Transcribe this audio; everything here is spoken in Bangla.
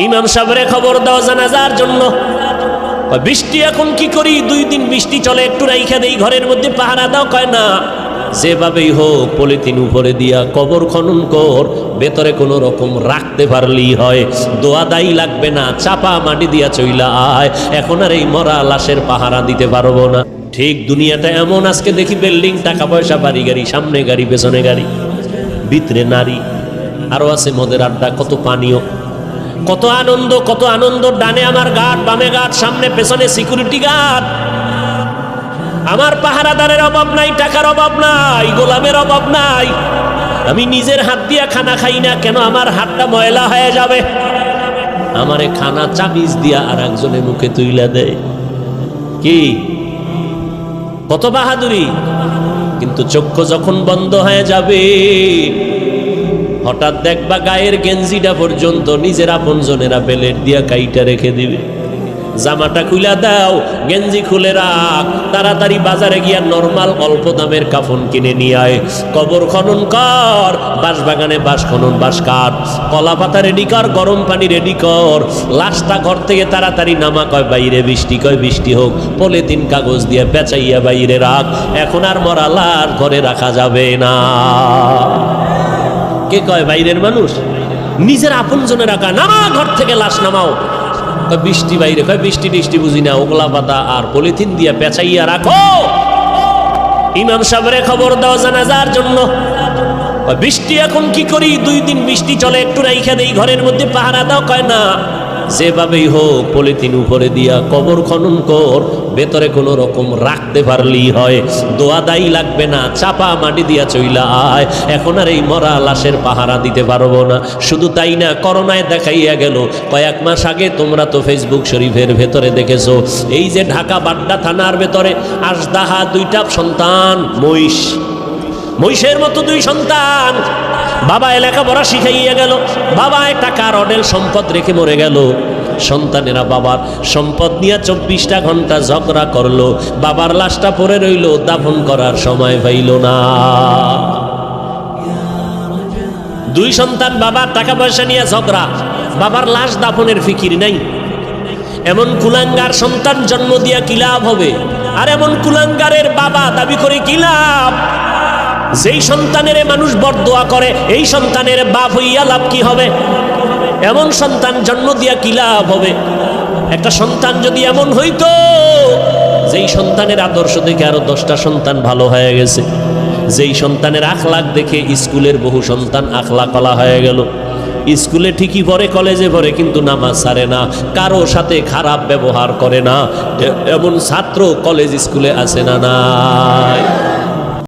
ইমাম সাহেবের খবর দাও জানাজার জন্য। বৃষ্টি এখন কি করি? দুই দিন বৃষ্টি চলে, একটু রাইখা দেই, ঘরের মধ্যে পাহারা দাও। কয়, না, যেভাবেই হোক পলিথিন উপরে দিয়া কবর খনন কর, ভেতরে কোনো রকম রাখতে পারলেই হয়। দোয়া দায়ী লাগবে না, চাপা মাটি দিয়া চইলা আয়। এখন আর এই মরা লাশের পাহারা দিতে পারব না। ঠিক দুনিয়াটা এমন, আজকে দেখি বিল্ডিং, টাকা পয়সা, বাড়ি গাড়ি, সামনে গাড়ি, পেছনে গাড়ি। ভিতরে নারী আরও আছে মদের আড্ডা, কত পানীয়। কত আনন্দ কত আনন্দ, ডানে আমার গার্ড বামে গার্ড সামনে, পেছনে সিকিউরিটি গার্ড আমার পাহারাদারের অভাব নাই, টাকার অভাব নাই, গোলামের অভাব নাই। আমি নিজের হাত দিয়া খানা খাই না, কেন আমার হাতটা ময়লা হয়ে যাবে? আমারে খানা চাবিজ দিয়া আর একজনের মুখে তুইলা দেয়। কি? কত বাহাদুরি। কিন্তু চক্ষু যখন বন্ধ হয়ে যাবে হঠাৎ দেখবা গায়ের গেঞ্জিটা পর্যন্ত নিজের আপনজনেরা বেলেট দিয়া কাইটা রেখে দিবে। জামাটা খুলে দাও, গেঞ্জি খুলে রাখ, তাড়াতাড়ি বাজারে গিয়া নর্মাল অল্প দামের কাফন কিনে নিয়ে আয়। কবর খনন কর বাঁশ বাগানে বাঁশ খনন বাঁশ কাট। কলা পাতা রেডি কর, গরম পানি রেডি কর। লাশটা ঘর থেকে তাড়াতাড়ি নামা কয়, বাইরে বৃষ্টি কয়, বৃষ্টি হোক। পলিথিন কাগজ দিয়ে পেঁচাইয়া বাইরে রাখ। এখন আর মরা লাশ ঘরে রাখা যাবে না। কে কয়, বাইরের মানুষ? নিজের আপন জনে রাখা নামা, ঘর থেকে লাশ নামাও। বৃষ্টি বাইরে, কয়, বৃষ্টি টিষ্টি বুঝি না, ওগলা পাতা আর পলিথিন দিয়া পেঁচাইয়া রাখো। ইমাম সাহেবের খবর দাও জানাজার জন্য। বৃষ্টি এখন কি করি? দুই দিন বৃষ্টি চলে, একটু রাইখা দেই, ঘরের মধ্যে পাহারা দাও। কয়, না যেভাবেই হোক পলিথিন উপরে দিয়া কবর খনন কর, ভেতরে কোনো রকম রাখতে পারলেই হয়। দোয়া দায়ী লাগবে না, চাপা মাটি দিয়া চইলা আয়। এখন আর এই মরা লাশের পাহারা দিতে পারব না। শুধু তাই না, করোনায় দেখাইয়া গেল, কয়েক মাস আগে তোমরা তো ফেসবুক শরীফের ভেতরে দেখেছ। এই যে ঢাকা বাড্ডা থানার ভেতরে আসদাহা দুইটা সন্তান, মহিষ। মহিষের মতো দুই সন্তান। বাবা লেখাপড়া শিখাইয়া গেল। বাবা একটা কার অডেল সম্পদ রেখে মরে গেল। সন্তানেরা বাবার সম্পদ নিয়ে চব্বিশটা ঘণ্টা ঝগড়া করল। বাবার লাশটা পরে রইল, দাফন করার সময় পাইল না। দুই সন্তান বাবার টাকা পয়সা নিয়ে ঝগড়া। বাবার লাশ দাফনের ফিকির নাই। এমন কুলাঙ্গার সন্তান জন্ম দিয়া কি লাভ হবে? আর এমন কুলাঙ্গারের বাবা দাবি করে কি লাভ? যেই সন্তানের মানুষ বরদোয়া করে, এই সন্তানের বাপ হইয়া লাভ কি হবে? এমন সন্তান জন্ম দিয়া কি লাভ হবে? একটা সন্তান যদি এমন হইতো, যেই সন্তানের আদর্শ দেখে আরও দশটা সন্তান ভালো হয়ে গেছে। যেই সন্তানের আখলাখ দেখে স্কুলের বহু সন্তান আখলা কলা হয়ে গেল। স্কুলে ঠিকই পড়ে, কলেজে পড়ে, কিন্তু নামাজ সারে না, কারও সাথে খারাপ ব্যবহার করে না। এমন ছাত্র কলেজ স্কুলে আসে না নাই?